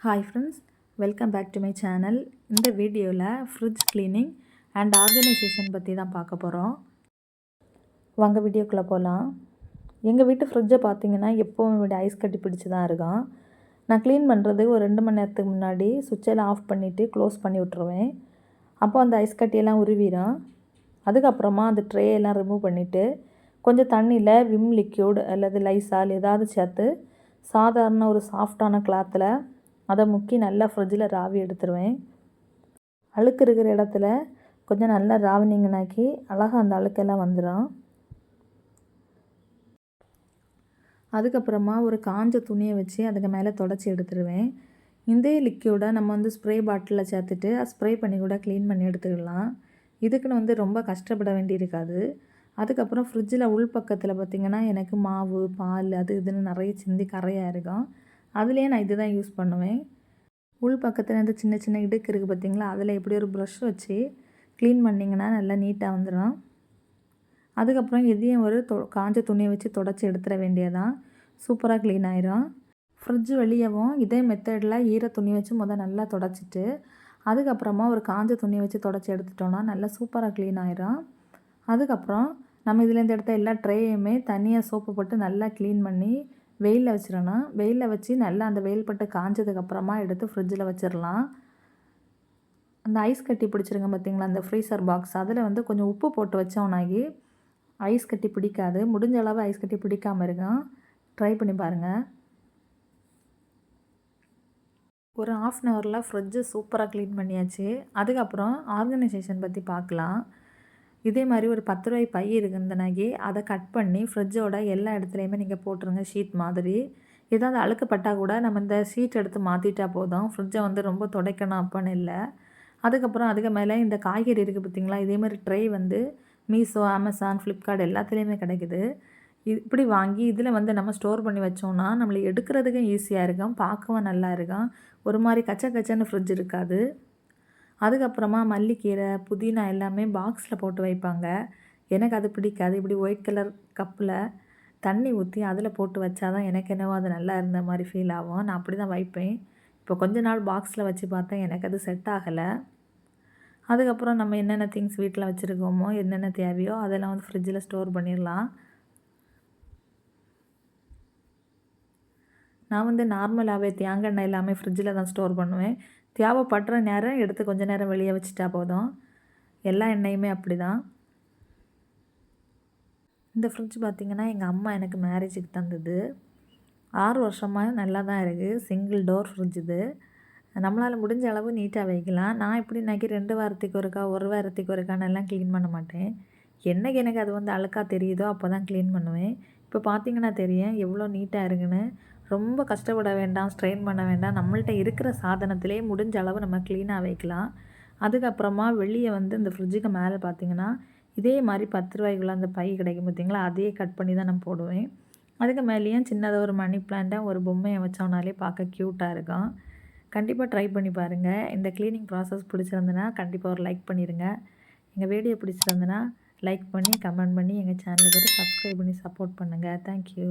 Hi friends welcome back to my channel இந்த வீடியோவில் fridge cleaning and organisation பற்றி தான் பார்க்க போகிறோம் வாங்க வீடியோக்குள்ளே போகலாம் எங்கள் வீட்டு ஃப்ரிட்ஜை பார்த்தீங்கன்னா எப்போவும் விட ஐஸ் கட்டி பிடிச்சி தான் இருக்கும். நான் க்ளீன் பண்ணுறது ஒரு ரெண்டு மணி நேரத்துக்கு முன்னாடி சுவிட்செல்லாம் ஆஃப் பண்ணிவிட்டு க்ளோஸ் பண்ணி விட்ருவேன் அப்போ அந்த ஐஸ் கட்டியெல்லாம் உருவிடும் அதுக்கப்புறமா அந்த ட்ரேயெல்லாம் ரிமூவ் பண்ணிவிட்டு கொஞ்சம் தண்ணியில் விம் லிக்யூட் அல்லது லைசால் ஏதாவது சேர்த்து சாதாரண ஒரு சாஃப்டான கிளாத்தில் அதை முக்கி நல்லா ஃப்ரிட்ஜில் ராவி எடுத்துருவேன். அழுக்கு இருக்கிற இடத்துல கொஞ்சம் நல்லா ராவினிங்கனாக்கி அழகாக அந்த அழுக்கெல்லாம் வந்துடும் அதுக்கப்புறமா ஒரு காஞ்ச துணியை வச்சு அதுக்கு மேலே தொடச்சி எடுத்துருவேன். இதே லிக்யூடை நம்ம வந்து ஸ்ப்ரே பாட்டிலில் சேர்த்துட்டு ஸ்ப்ரே பண்ணி கூட க்ளீன் பண்ணி எடுத்துக்கலாம். இதுக்குன்னு வந்து ரொம்ப கஷ்டப்பட வேண்டியிருக்காது. அதுக்கப்புறம் ஃப்ரிட்ஜில் உள் பக்கத்தில் பார்த்திங்கன்னா எனக்கு மாவு பால் அது இதுன்னு நிறைய சிந்தி கரையாக இருக்கும். அதுலேயே நான் இது தான் யூஸ் பண்ணுவேன். உள் பக்கத்தில் இந்த சின்ன சின்ன இடுக்கு இருக்குது பார்த்திங்களா அதில் எப்படி ஒரு ப்ரஷ் வச்சு க்ளீன் பண்ணிங்கன்னா நல்லா நீட்டாக வந்துடும் அதுக்கப்புறம் எதையும் ஒரு தொ காஞ்ச துணியை வச்சு தொடச்சி எடுத்துட வேண்டியதான் சூப்பராக க்ளீன் ஆயிரும். ஃப்ரிட்ஜ் வெளியவும் இதே மெத்தடில் ஈர துணி வச்சு முதல் நல்லா தொடச்சிட்டு அதுக்கப்புறமா ஒரு காஞ்ச துணியை வச்சு தொடச்சி எடுத்துட்டோன்னா நல்லா சூப்பராக க்ளீன் ஆயிரும். அதுக்கப்புறம் நம்ம இதுலேருந்து எடுத்த எல்லா ட்ரேயுமே தனியாக சோப்பு போட்டு நல்லா க்ளீன் பண்ணி வெயிலில் வச்சிடணும் வெயிலில் வச்சு நல்லா அந்த வெயில் பட்டு காஞ்சதுக்கப்புறமா எடுத்து ஃப்ரிட்ஜில் வச்சிடலாம் அந்த ஐஸ் கட்டி பிடிச்சிருங்க பார்த்திங்களா அந்த ஃப்ரீசர் பாக்ஸ் அதில் வந்து கொஞ்சம் உப்பு போட்டு வச்சோம்னாகி ஐஸ் கட்டி பிடிக்காது. முடிஞ்ச அளவு ஐஸ் கட்டி பிடிக்காமல் இருக்கும் ட்ரை பண்ணி பாருங்கள் ஒரு ஆஃப் அன் ஹவரில் ஃப்ரிட்ஜு சூப்பராக க்ளீன் பண்ணியாச்சு. அதுக்கப்புறம் ஆர்கனைசேஷன் பற்றி பார்க்கலாம் இதே மாதிரி ஒரு பத்து ரூபாய் பை இருக்குதுனாக்கி அதை கட் பண்ணி ஃப்ரிட்ஜோட எல்லா இடத்துலையுமே நீங்கள் போட்டுருங்க ஷீட் மாதிரி. ஏதாவது அழுக்கப்பட்டால் கூட நம்ம இந்த ஷீட் எடுத்து மாற்றிட்டா போதும். ஃப்ரிட்ஜை வந்து ரொம்ப துடைக்கணும் அப்போன்னு இல்லை. அதுக்கப்புறம் அதுக்கு மேலே இந்த காய்கறி இருக்குது பார்த்திங்களா? இதே மாதிரி ட்ரை வந்து மீஷோ அமேசான் ஃப்ளிப்கார்ட் எல்லாத்துலேயுமே கிடைக்குது. இப்படி வாங்கி இதில் வந்து நம்ம ஸ்டோர் பண்ணி வச்சோம்னா நம்மளை எடுக்கிறதுக்கும் ஈஸியாக இருக்கும் பார்க்கவும் நல்லா இருக்கும். ஒரு மாதிரி கச்ச கச்சன்னு ஃப்ரிட்ஜ் இருக்காது. அதுக்கப்புறமா மல்லிக்கீரை புதினா எல்லாமே பாக்ஸில் போட்டு வைப்பாங்க. எனக்கு அது பிடிக்காது. இப்படி ஒயிட் கலர் கப்பில் தண்ணி ஊற்றி அதில் போட்டு வச்சா தான் எனக்கு என்னவோ அது நல்லா இருந்த மாதிரி ஃபீல் ஆகும். நான் அப்படி தான் வைப்பேன். இப்போ கொஞ்ச நாள் பாக்ஸில் வச்சு பார்த்தேன். எனக்கு அது செட் ஆகலை. அதுக்கப்புறம் நம்ம என்னென்ன திங்ஸ் வீட்டில் வச்சுருக்கோமோ என்னென்ன தேவையோ அதெல்லாம் வந்து ஃப்ரிட்ஜில் ஸ்டோர் பண்ணிடலாம் நான் வந்து நார்மலாகவே தேங்காய் எண்ணெய் எல்லாமே ஃப்ரிட்ஜில் தான் ஸ்டோர் பண்ணுவேன். தேவைப்படுற நேரம் எடுத்து கொஞ்சம் நேரம் வெளியே வச்சுட்டா போதும். எல்லா எண்ணெயுமே அப்படி தான் இந்த ஃப்ரிட்ஜ் பார்த்திங்கன்னா எங்கள் அம்மா எனக்கு மேரேஜுக்கு தந்தது. ஆறு வருஷமாக நல்லா தான் இருக்குது சிங்கிள் டோர் ஃப்ரிட்ஜ் இது. நம்மளால் முடிஞ்ச அளவு நீட்டாக வைக்கலாம். நான் இப்படி நாக்கி ரெண்டு வாரத்துக்கு ஒருக்கா ஒரு வாரத்துக்கு ஒருக்கானெல்லாம் க்ளீன் பண்ண மாட்டேன். என்றைக்கு எனக்கு அது வந்து அழுக்காக தெரியுதோ அப்போ தான் க்ளீன் பண்ணுவேன். இப்போ பார்த்தீங்கன்னா தெரியும் எவ்வளோ நீட்டாக இருக்குன்னு. ரொம்ப கஷ்டப்பட வேண்டாம் ஸ்ட்ரெயின் பண்ண வேண்டாம். நம்மள்ட்ட இருக்கிற சாதனத்திலே முடிஞ்ச அளவு நம்ம க்ளீனாக வைக்கலாம். அதுக்கப்புறமா வெளியே வந்து இந்த ஃப்ரிட்ஜுக்கு மேலே பார்த்தீங்கன்னா இதே மாதிரி பத்து ரூபாய்க்குள்ள அந்த பை கிடைக்கும் பார்த்தீங்களா அதையே கட் பண்ணி தான் நான் போடுவேன். அதுக்கு மேலேயும் சின்னதாக ஒரு மணி பிளான்ட்டாக ஒரு பொம்மையை வச்சோம்னாலே பார்க்க க்யூட்டாக இருக்கும். கண்டிப்பாக ட்ரை பண்ணி பாருங்கள் இந்த க்ளீனிங் ப்ராசஸ் பிடிச்சிருந்துன்னா கண்டிப்பாக ஒரு லைக் பண்ணிடுங்க எங்கள் வீடியோ பிடிச்சிருந்துன்னா லைக் பண்ணி கமெண்ட் பண்ணி எங்கள் சேனலுக்கு ஒரு சப்ஸ்கிரைப் பண்ணி சப்போர்ட் பண்ணுங்கள் தேங்க்யூ